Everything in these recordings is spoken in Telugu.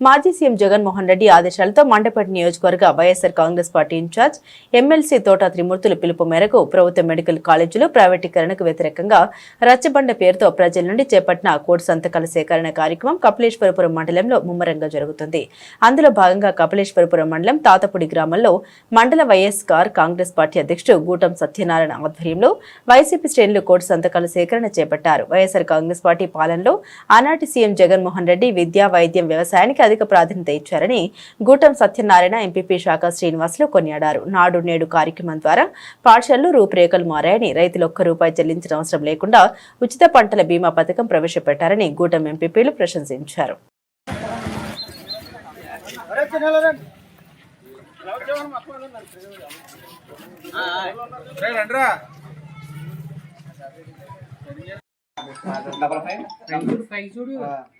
మాజీ సీఎం జగన్మోహన్ రెడ్డి ఆదేశాలతో మండపేట నియోజకవర్గ YSR Congress party in charge MLC Thota త్రిమూర్తుల పిలుపు మేరకు ప్రభుత్వ మెడికల్ కాలేజీలు ప్రైవేటీకరణకు వ్యతిరేకంగా రచ్చబండ పేరుతో ప్రజల నుండి చేపట్టిన కోటి సంతకాల సేకరణ కార్యక్రమం కపిలేశ్వరపురం మండలంలో ముమ్మరంగా జరుగుతుంది. అందులో భాగంగా కపిలేశ్వరపురం మండలం తాతపూడి గ్రామంలో మండల వైఎస్ఆర్ కాంగ్రెస్ పార్టీ అధ్యక్షుడు గూటం సత్యనారాయణ ఆధ్వర్యంలో వైసీపీ శ్రేణులు కోటి సంతకాల సేకరణ చేపట్టారు. వైఎస్ఆర్ కాంగ్రెస్ పార్టీ పాలనలో ఆనాటి సీఎం జగన్మోహన్ రెడ్డి విద్యా వైద్యం వ్యవసాయానికి అధిక ప్రాధాన్యత ఇచ్చారని గూటం సత్యనారాయణ ఎంపీపీ శాఖ శ్రీనివాసులు కొనియాడారు. నాడు నేడు కార్యక్రమం ద్వారా పాఠశాలలు రూపురేఖలు మారాయని రైతులు ఒక్క రూపాయి చెల్లించిన అవసరం లేకుండా ఉచిత పంటల బీమా పథకం ప్రవేశపెట్టారని గూటం ఎంపీపీలు ప్రశంసించారు. పైకి చూడు. అయ్యా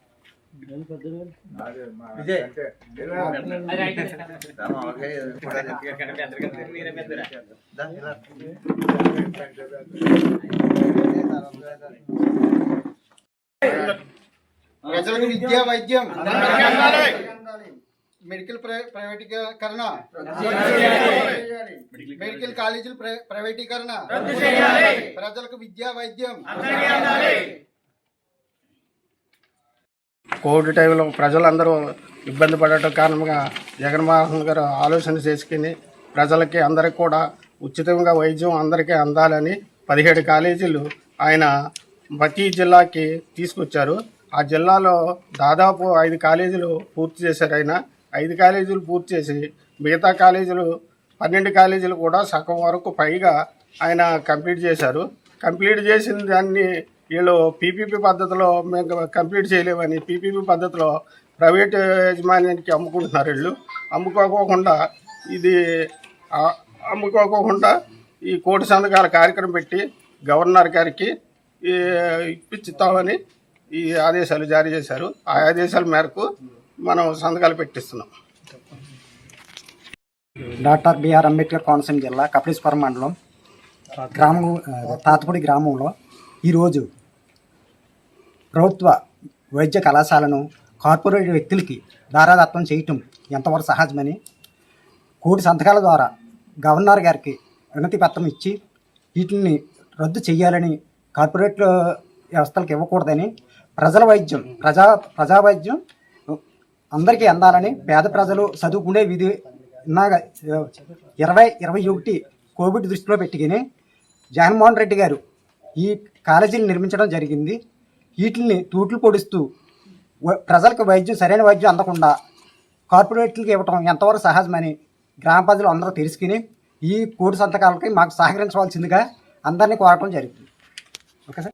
ప్రజలకు విద్యా వైద్యం మెడికల్ ప్రై- ప్రైవేటీకరణ మెడికల్ కాలేజీలు ప్రై- ప్రైవేటీకరణ ప్రజలకు విద్యా వైద్యం కోవిడ్ టైంలో ప్రజలందరూ ఇబ్బంది పడటం కారణంగా జగన్మోహన్ గారు ఆలోచన చేసుకుని ప్రజలకి అందరికి కూడా ఉచితంగా వైద్యం అందరికీ అందాలని పదిహేడు కాలేజీలు ఆయన ప్రతి జిల్లాకి తీసుకొచ్చారు. ఆ జిల్లాలో దాదాపు ఐదు కాలేజీలు పూర్తి చేశారు ఆయన. ఐదు కాలేజీలు పూర్తి చేసి మిగతా కాలేజీలు పన్నెండు కాలేజీలు కూడా సగం వరకు పైగా ఆయన కంప్లీట్ చేశారు. కంప్లీట్ చేసిన దాన్ని వీళ్ళు పీపీపీ పద్ధతిలో మేము కంప్లీట్ చేయలేమని పీపీపీ పద్ధతిలో ప్రైవేట్ యజమాన్యానికి అమ్ముకుంటున్నారు వీళ్ళు. అమ్ముకోకోకుండా ఇది అమ్ముకోకోకుండా ఈ కోటి సంతకాల కార్యక్రమం పెట్టి గవర్నర్ గారికి ఇప్పించుతామని ఈ ఆదేశాలు జారీ చేశారు. ఆ ఆదేశాల మేరకు మనం సంతకాలు పెట్టిస్తున్నాం. డాక్టర్ బిఆర్ అంబేద్కర్ కోనసీమ జిల్లా కపిలేశ్వరం మండలం గ్రామం తాతపూడి గ్రామంలో ఈరోజు ప్రభుత్వ వైద్య కళాశాలను కార్పొరేట్ వ్యక్తులకి దారాదత్వం చేయటం ఎంతవరకు సహజమని కోటి సంతకాల ద్వారా గవర్నర్ గారికి వినతి పత్రం ఇచ్చి వీటిని రద్దు చేయాలని కార్పొరేట్ వ్యవస్థలకు ఇవ్వకూడదని ప్రజల వైద్యం ప్రజా ప్రజా వైద్యం అందరికీ అందాలని పేద ప్రజలు చదువుకునే విధి ఇన్నాగా ఇరవై ఇరవై ఒకటి కోవిడ్ దృష్టిలో పెట్టుకుని జగన్మోహన్ రెడ్డి గారు ఈ కాలేజీని నిర్మించడం జరిగింది. వీటిని తూట్లు పొడుస్తూ ప్రజలకు వైద్యం సరైన వైద్యం అందకుండా కార్పొరేట్లకు ఇవ్వటం ఎంతవరకు సహజమని గ్రామ ప్రజలు అందరూ తెలుసుకుని ఈ కోటి సంతకాలకి మాకు సహకరించవలసిందిగా అందరినీ కోరటం జరుగుతుంది. Okay sir?